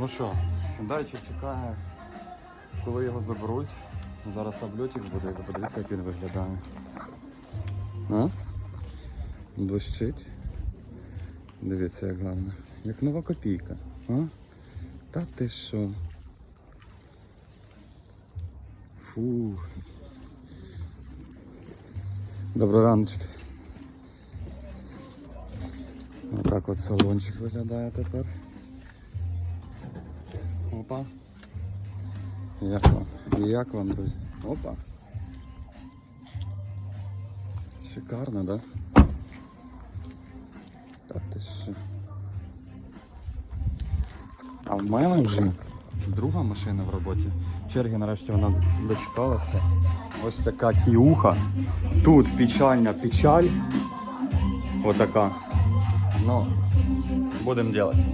Ну що, дайчик чекає, коли його заберуть. Зараз обльотик буде, подивіться, як він виглядає. А? Блищить. Дивіться, як гарно. Як нова копійка. А? Та ти що? Фу. Добрий раночок. Отак от салончик виглядає тепер. Опа. Як вам? Як вам, друзі? Опа. Шикарно, да? Та ти що? А в мене вже друга машина в роботі. Черги нарешті вона дочекалася. Ось така кіуха. Тут печальна печаль. Отака. Ну, будемо робити.